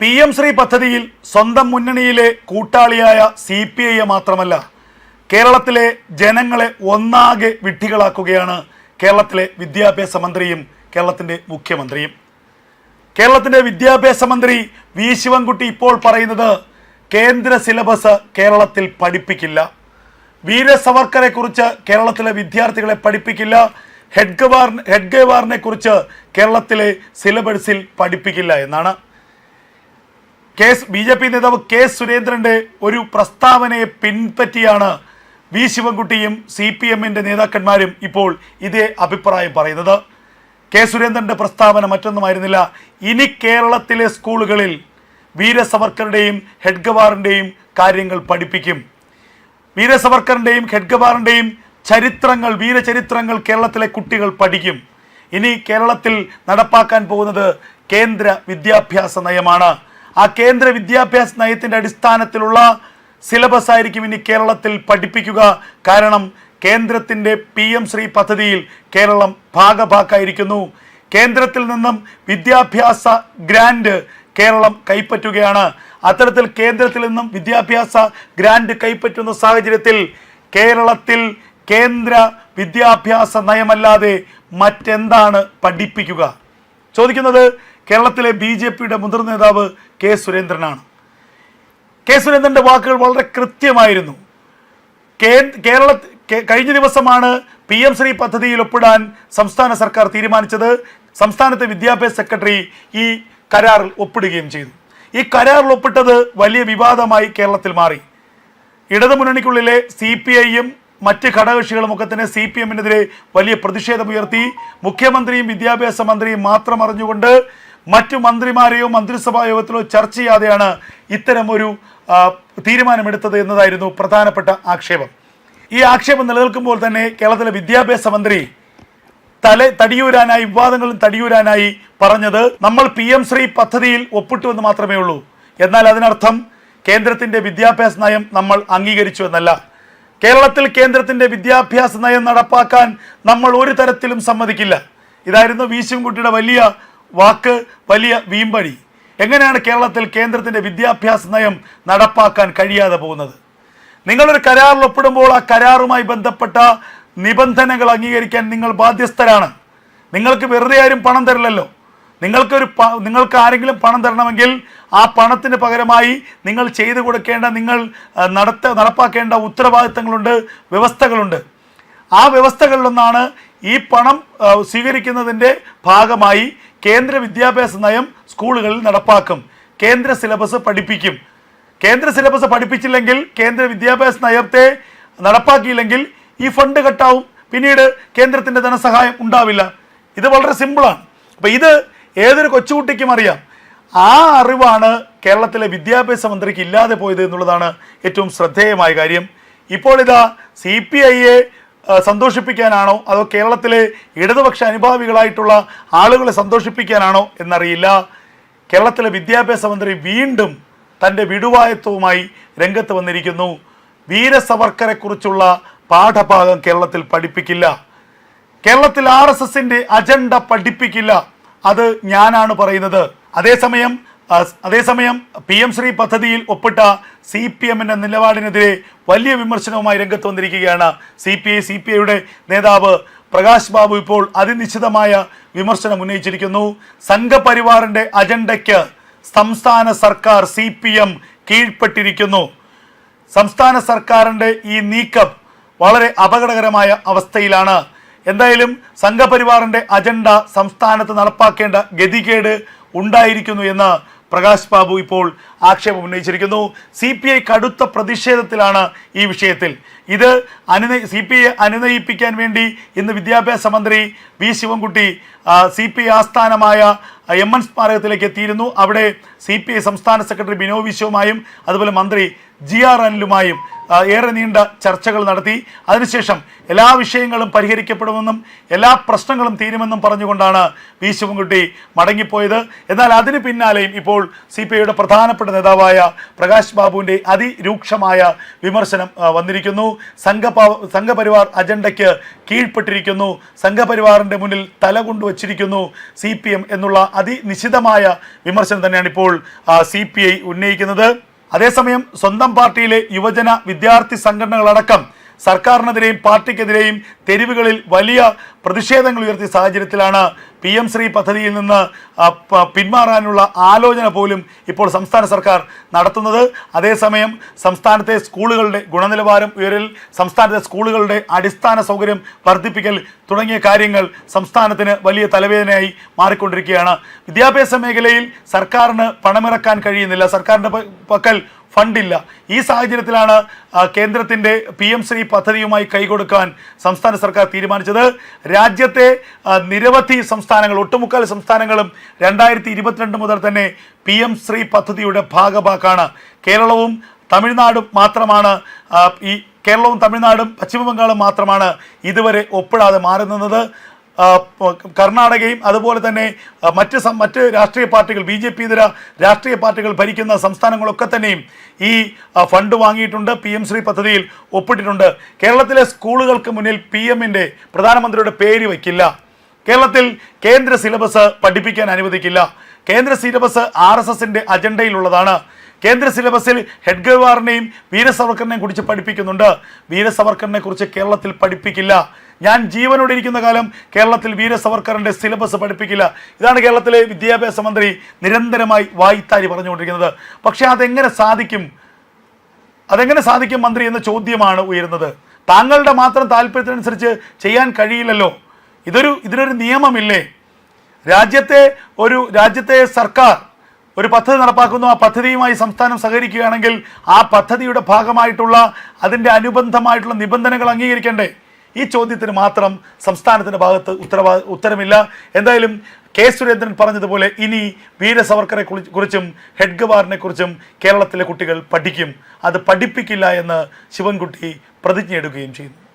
P M Shri പദ്ധതിയിൽ സ്വന്തം മുന്നണിയിലെ കൂട്ടാളിയായ സി പി ഐയെ മാത്രമല്ല കേരളത്തിലെ ജനങ്ങളെ ഒന്നാകെ വിട്ടികളാക്കുകയാണ് കേരളത്തിലെ വിദ്യാഭ്യാസ മന്ത്രിയും കേരളത്തിന്റെ മുഖ്യമന്ത്രിയും. കേരളത്തിന്റെ വിദ്യാഭ്യാസ മന്ത്രി വി ശിവൻകുട്ടി ഇപ്പോൾ പറയുന്നത് കേന്ദ്ര സിലബസ് കേരളത്തിൽ പഠിപ്പിക്കില്ല. വീര സവർക്കറെ കുറിച്ച് കേരളത്തിലെ വിദ്യാർത്ഥികളെ പഠിപ്പിക്കില്ല. ഹെഡ്ഗവാർ ഹെഡ്ഗവാറിനെ കുറിച്ച് കേരളത്തിലെ സിലബസിൽ പഠിപ്പിക്കില്ല എന്നാണ്. കെ ബി ജെ പി നേതാവ് കെ സുരേന്ദ്രന്റെ ഒരു പ്രസ്താവനയെ പിൻപറ്റിയാണ് വി ശിവൻകുട്ടിയും സി പി എമ്മിന്റെ നേതാക്കന്മാരും ഇപ്പോൾ ഇതേ അഭിപ്രായം പറയുന്നത്. കെ സുരേന്ദ്രന്റെ പ്രസ്താവന മറ്റൊന്നുമായിരുന്നില്ല. ഇനി കേരളത്തിലെ സ്കൂളുകളിൽ വീരസവർക്കറുടെയും ഹെഡ്ഗവാറിന്റെയും കാര്യങ്ങൾ പഠിപ്പിക്കും. വീരസവർക്കറിന്റെയും ഹെഡ്ഗവാറിന്റെയും ചരിത്രങ്ങൾ വീരചരിത്രങ്ങൾ കേരളത്തിലെ കുട്ടികൾ പഠിക്കും. ഇനി കേരളത്തിൽ നടപ്പാക്കാൻ പോകുന്നത് കേന്ദ്ര വിദ്യാഭ്യാസ നയമാണ്. ആ കേന്ദ്ര വിദ്യാഭ്യാസ നയത്തിന്റെ അടിസ്ഥാനത്തിലുള്ള സിലബസ് ആയിരിക്കും ഇനി കേരളത്തിൽ പഠിപ്പിക്കുക. കാരണം കേന്ദ്രത്തിന്റെ പി എം ശ്രീ പദ്ധതിയിൽ കേരളം ഭാഗഭാക്കായിരിക്കുന്നു. കേന്ദ്രത്തിൽ നിന്നും വിദ്യാഭ്യാസ ഗ്രാൻഡ് കേരളം കൈപ്പറ്റുകയാണ്. അത്തരത്തിൽ കേന്ദ്രത്തിൽ നിന്നും വിദ്യാഭ്യാസ ഗ്രാൻഡ് കൈപ്പറ്റുന്ന സാഹചര്യത്തിൽ കേരളത്തിൽ കേന്ദ്ര വിദ്യാഭ്യാസ നയമല്ലാതെ മറ്റെന്താണ് പഠിപ്പിക്കുക? ചോദിക്കുന്നത് കേരളത്തിലെ ബി ജെ പിയുടെ മുതിർന്ന നേതാവ് കെ സുരേന്ദ്രനാണ്. കെ സുരേന്ദ്രന്റെ വാക്കുകൾ വളരെ കൃത്യമായിരുന്നു. കേരള കഴിഞ്ഞ ദിവസമാണ് പി എം ശ്രീ പദ്ധതിയിൽ ഒപ്പിടാൻ സംസ്ഥാന സർക്കാർ തീരുമാനിച്ചത്. സംസ്ഥാനത്തെ വിദ്യാഭ്യാസ സെക്രട്ടറി ഈ കരാറിൽ ഒപ്പിടുകയും ചെയ്തു. ഈ കരാറിൽ ഒപ്പിട്ടത് വലിയ വിവാദമായി കേരളത്തിൽ മാറി. ഇടതുമുന്നണിക്കുള്ളിലെ സി പി ഐയും മറ്റ് ഘടകകക്ഷികളും ഒക്കെ തന്നെ സി പി എമ്മിനെതിരെ വലിയ പ്രതിഷേധമുയർത്തി. മുഖ്യമന്ത്രിയും വിദ്യാഭ്യാസ മന്ത്രിയും മാത്രം അറിഞ്ഞുകൊണ്ട് മറ്റു മന്ത്രിമാരെയോ മന്ത്രിസഭാ യോഗത്തിലോ ചർച്ച ചെയ്യാതെയാണ് ഇത്തരം ഒരു തീരുമാനമെടുത്തത് എന്നതായിരുന്നു പ്രധാനപ്പെട്ട ആക്ഷേപം. ഈ ആക്ഷേപം നിലനിൽക്കുമ്പോൾ തന്നെ കേരളത്തിലെ വിദ്യാഭ്യാസ മന്ത്രി തല തടിയൂരാനായി വിവാദങ്ങളും തടിയൂരാനായി പറഞ്ഞത് നമ്മൾ പി എം ശ്രീ പദ്ധതിയിൽ ഒപ്പിട്ടു എന്ന് മാത്രമേ ഉള്ളൂ. എന്നാൽ അതിനർത്ഥം കേന്ദ്രത്തിന്റെ വിദ്യാഭ്യാസ നയം നമ്മൾ അംഗീകരിച്ചു എന്നല്ല. കേരളത്തിൽ കേന്ദ്രത്തിന്റെ വിദ്യാഭ്യാസ നയം നടപ്പാക്കാൻ നമ്മൾ ഒരു തരത്തിലും സമ്മതിക്കില്ല. ഇതായിരുന്നു വി ശിവൻകുട്ടിയുടെ വലിയ വാക്ക് വലിയ വീമ്പടി. എങ്ങനെയാണ് കേരളത്തിൽ കേന്ദ്രത്തിന്റെ വിദ്യാഭ്യാസ നയം നടപ്പാക്കാൻ കഴിയാതെ പോകുന്നത്? നിങ്ങളൊരു കരാറിൽ ഒപ്പിടുമ്പോൾ ആ കരാറുമായി ബന്ധപ്പെട്ട നിബന്ധനകൾ അംഗീകരിക്കാൻ നിങ്ങൾ ബാധ്യസ്ഥരാണ്. നിങ്ങൾക്ക് വെറുതെ ആരും പണം തരില്ലല്ലോ. നിങ്ങൾക്കൊരു നിങ്ങൾക്ക് ആരെങ്കിലും പണം തരണമെങ്കിൽ ആ പണത്തിന് പകരമായി നിങ്ങൾ ചെയ്തു കൊടുക്കേണ്ട നിങ്ങൾ നടത്ത നടപ്പാക്കേണ്ട ഉത്തരവാദിത്തങ്ങളുണ്ട് വ്യവസ്ഥകളുണ്ട്. ആ വ്യവസ്ഥകളിലൊന്നാണ് ഈ പണം സ്വീകരിക്കുന്നതിന്റെ ഭാഗമായി കേന്ദ്ര വിദ്യാഭ്യാസ നയം സ്കൂളുകളിൽ നടപ്പാക്കും. കേന്ദ്ര സിലബസ് പഠിപ്പിക്കും. കേന്ദ്ര സിലബസ് പഠിപ്പിച്ചില്ലെങ്കിൽ കേന്ദ്ര വിദ്യാഭ്യാസ നയത്തെ നടപ്പാക്കിയില്ലെങ്കിൽ ഈ ഫണ്ട് കട്ടാവും. പിന്നീട് കേന്ദ്രത്തിന്റെ ധനസഹായം ഉണ്ടാവില്ല. ഇത് വളരെ സിമ്പിളാണ്. അപ്പോൾ ഇത് ഏതൊരു കൊച്ചുകുട്ടിക്കും അറിയാം. ആ അറിവാണ് കേരളത്തിലെ വിദ്യാഭ്യാസ മന്ത്രിക്ക് ഇല്ലാതെ പോയത് എന്നുള്ളതാണ് ഏറ്റവും ശ്രദ്ധേയമായ കാര്യം. ഇപ്പോൾ ഇതാ സി പി ഐയെ സന്തോഷിപ്പിക്കാനാണോ? അതോ കേരളത്തിലെ ഇടതുപക്ഷ അനുഭാവികളായിട്ടുള്ള ആളുകളെ സന്തോഷിപ്പിക്കാനാണോ എന്നറിയില്ല. കേരളത്തിലെ വിദ്യാഭ്യാസ മന്ത്രി വീണ്ടും തന്റെ വിടുവായത്വവുമായി രംഗത്ത് വന്നിരിക്കുന്നു. വീരസവർക്കരെക്കുറിച്ചുള്ള കുറിച്ചുള്ള പാഠഭാഗം കേരളത്തിൽ പഠിപ്പിക്കില്ല. കേരളത്തിൽ ആർ എസ് എസിന്റെ അജണ്ട പഠിപ്പിക്കില്ല. അത് ഞാനാണ് പറയുന്നത്. അതേസമയം അതേസമയം പി എം ശ്രീ പദ്ധതിയിൽ ഒപ്പിട്ട സി പി എമ്മിന്റെ നിലപാടിനെതിരെ വലിയ വിമർശനവുമായി രംഗത്ത് വന്നിരിക്കുകയാണ് C P I. C P ഐയുടെ നേതാവ് പ്രകാശ് ബാബു ഇപ്പോൾ അതിനിശ്ചിതമായ വിമർശനം ഉന്നയിച്ചിരിക്കുന്നു. സംഘപരിവാറിന്റെ അജണ്ടയ്ക്ക് സംസ്ഥാന സർക്കാർ സി പി എം കീഴ്പ്പെട്ടിരിക്കുന്നു. സംസ്ഥാന സർക്കാരിന്റെ ഈ നീക്കം വളരെ അപകടകരമായ അവസ്ഥയിലാണ്. എന്തായാലും സംഘപരിവാറിന്റെ അജണ്ട സംസ്ഥാനത്ത് നടപ്പാക്കേണ്ട ഗതികേട് ഉണ്ടായിരിക്കുന്നു എന്ന് പ്രകാശ് ബാബു ഇപ്പോൾ ആക്ഷേപം ഉന്നയിച്ചിരിക്കുന്നു. സി പി ഐ കടുത്ത പ്രതിഷേധത്തിലാണ് ഈ വിഷയത്തിൽ. ഇത് അനുനയി സി പി ഐ അനുനയിപ്പിക്കാൻ വേണ്ടി ഇന്ന് വിദ്യാഭ്യാസ മന്ത്രി V Sivankutty C P I ആസ്ഥാനമായ എം എൻ സ്മാരകത്തിലേക്ക് എത്തിയിരുന്നു. അവിടെ സി പി ഐ സംസ്ഥാന സെക്രട്ടറി ബിനോ വിശ്വമായും അതുപോലെ മന്ത്രി ജി ആർ അനിലുമായും ഏറെ നീണ്ട ചർച്ചകൾ നടത്തി. അതിനുശേഷം എല്ലാ വിഷയങ്ങളും പരിഹരിക്കപ്പെടുമെന്നും എല്ലാ പ്രശ്നങ്ങളും തീരുമെന്നും പറഞ്ഞുകൊണ്ടാണ് വി ശിവൻകുട്ടി മടങ്ങിപ്പോയത്. എന്നാൽ അതിന് പിന്നാലെയും ഇപ്പോൾ സി പി ഐയുടെ പ്രധാനപ്പെട്ട നേതാവായ പ്രകാശ് ബാബുവിന്റെ അതിരൂക്ഷമായ വിമർശനം വന്നിരിക്കുന്നു. സംഘപാ സംഘപരിവാർ അജണ്ടയ്ക്ക് കീഴ്പ്പെട്ടിരിക്കുന്നു. സംഘപരിവാറിന്റെ മുന്നിൽ തല കൊണ്ടുവച്ചിരിക്കുന്നു സി എന്നുള്ള അതിനിശിതമായ വിമർശനം തന്നെയാണ് ഇപ്പോൾ സി ഉന്നയിക്കുന്നത്. അതേസമയം സ്വന്തം പാർട്ടിയിലെ യുവജന വിദ്യാർത്ഥി സംഘടനകളടക്കം സർക്കാരിനെതിരെയും പാർട്ടിക്കെതിരെയും തെരുവുകളിൽ വലിയ പ്രതിഷേധങ്ങൾ ഉയർത്തിയ സാഹചര്യത്തിലാണ് പി എം ശ്രീ പദ്ധതിയിൽ നിന്ന് പിന്മാറാനുള്ള ആലോചന പോലും ഇപ്പോൾ സംസ്ഥാന സർക്കാർ നടത്തുന്നത്. അതേസമയം സംസ്ഥാനത്തെ സ്കൂളുകളുടെ ഗുണനിലവാരം ഉയരൽ സംസ്ഥാനത്തെ സ്കൂളുകളുടെ അടിസ്ഥാന സൗകര്യം വർദ്ധിപ്പിക്കൽ തുടങ്ങിയ കാര്യങ്ങൾ സംസ്ഥാനത്തിന് വലിയ തലവേദനയായി മാറിക്കൊണ്ടിരിക്കുകയാണ്. വിദ്യാഭ്യാസ മേഖലയിൽ സർക്കാരിന് പണമിറക്കാൻ കഴിയുന്നില്ല. സർക്കാരിന്റെ പക്കൽ ഫണ്ടില്ല. ഈ സാഹചര്യത്തിലാണ് കേന്ദ്രത്തിന്റെ പി എം ശ്രീ പദ്ധതിയുമായി കൈകൊടുക്കാൻ സംസ്ഥാന സർക്കാർ തീരുമാനിച്ചത്. രാജ്യത്തെ നിരവധി സംസ്ഥാനങ്ങൾ ഒട്ടുമുക്കാൽ സംസ്ഥാനങ്ങളും രണ്ടായിരത്തി ഇരുപത്തിരണ്ട് മുതൽ തന്നെ പി എം ശ്രീ പദ്ധതിയുടെ ഭാഗമാക്കാണ് കേരളവും തമിഴ്നാടും മാത്രമാണ് ഈ കേരളവും തമിഴ്നാടും പശ്ചിമ ബംഗാളും മാത്രമാണ് ഇതുവരെ ഒപ്പിടാതെ മാറുന്നത് ആ, പ- കർണാടകയും അതുപോലെ തന്നെ മറ്റ് മറ്റ് രാഷ്ട്രീയ പാർട്ടികൾ ബി ജെ പി ഇതര രാഷ്ട്രീയ പാർട്ടികൾ ഭരിക്കുന്ന സംസ്ഥാനങ്ങളൊക്കെ തന്നെയും ഈ ഫണ്ട് വാങ്ങിയിട്ടുണ്ട് പി എം ശ്രീ പദ്ധതിയിൽ ഒപ്പിട്ടിട്ടുണ്ട്. കേരളത്തിലെ സ്കൂളുകൾക്ക് മുന്നിൽ പി എമ്മിന്റെ പ്രധാനമന്ത്രിയുടെ പേര് വയ്ക്കില്ല. കേരളത്തിൽ കേന്ദ്ര സിലബസ് പഠിപ്പിക്കാൻ അനുവദിക്കില്ല. കേന്ദ്ര സിലബസ് ആർ എസ് എസിന്റെ അജണ്ടയിലുള്ളതാണ്. കേന്ദ്ര സിലബസിൽ ഹെഡ്ഗവാറിനെയും വീരസവർക്കറിനെയും കുറിച്ച് പഠിപ്പിക്കുന്നുണ്ട്. വീരസവർക്കറിനെ കുറിച്ച് കേരളത്തിൽ പഠിപ്പിക്കില്ല. ഞാൻ ജീവനോടെ ഇരിക്കുന്ന കാലം കേരളത്തിൽ വീരസവർക്കറിന്റെ സിലബസ് പഠിപ്പിക്കില്ല. ഇതാണ് കേരളത്തിലെ വിദ്യാഭ്യാസ മന്ത്രി നിരന്തരമായി വായിത്താരി പറഞ്ഞുകൊണ്ടിരിക്കുന്നത്. പക്ഷേ അതെങ്ങനെ സാധിക്കും? അതെങ്ങനെ സാധിക്കും മന്ത്രി എന്ന ചോദ്യമാണ് ഉയരുന്നത്. താങ്കളുടെ മാത്രം താല്പര്യത്തിനനുസരിച്ച് ചെയ്യാൻ കഴിയില്ലല്ലോ. ഇതൊരു ഇതിനൊരു നിയമമില്ലേ? രാജ്യത്തെ ഒരു രാജ്യത്തെ സർക്കാർ ഒരു പദ്ധതി നടപ്പാക്കുന്നു ആ പദ്ധതിയുമായി സംസ്ഥാനം സഹകരിക്കുകയാണെങ്കിൽ ആ പദ്ധതിയുടെ ഭാഗമായിട്ടുള്ള അതിന്റെ അനുബന്ധമായിട്ടുള്ള നിബന്ധനകൾ അംഗീകരിക്കണ്ടേ? ഈ ചോദ്യത്തിന് മാത്രം സംസ്ഥാനത്തിന്റെ ഭാഗത്ത് ഉത്തരവാ ഉത്തരമില്ല. എന്തായാലും കെ സുരേന്ദ്രൻ പറഞ്ഞതുപോലെ ഇനി വീരസവർക്കറെ സവർക്കറെ കുറിച്ചും ഹെഡ്ഗവാറിനെ കുറിച്ചും കേരളത്തിലെ കുട്ടികൾ പഠിക്കും. അത് പഠിപ്പിക്കില്ല എന്ന് ശിവൻകുട്ടി പ്രതിജ്ഞയെടുക്കുകയും ചെയ്യുന്നു.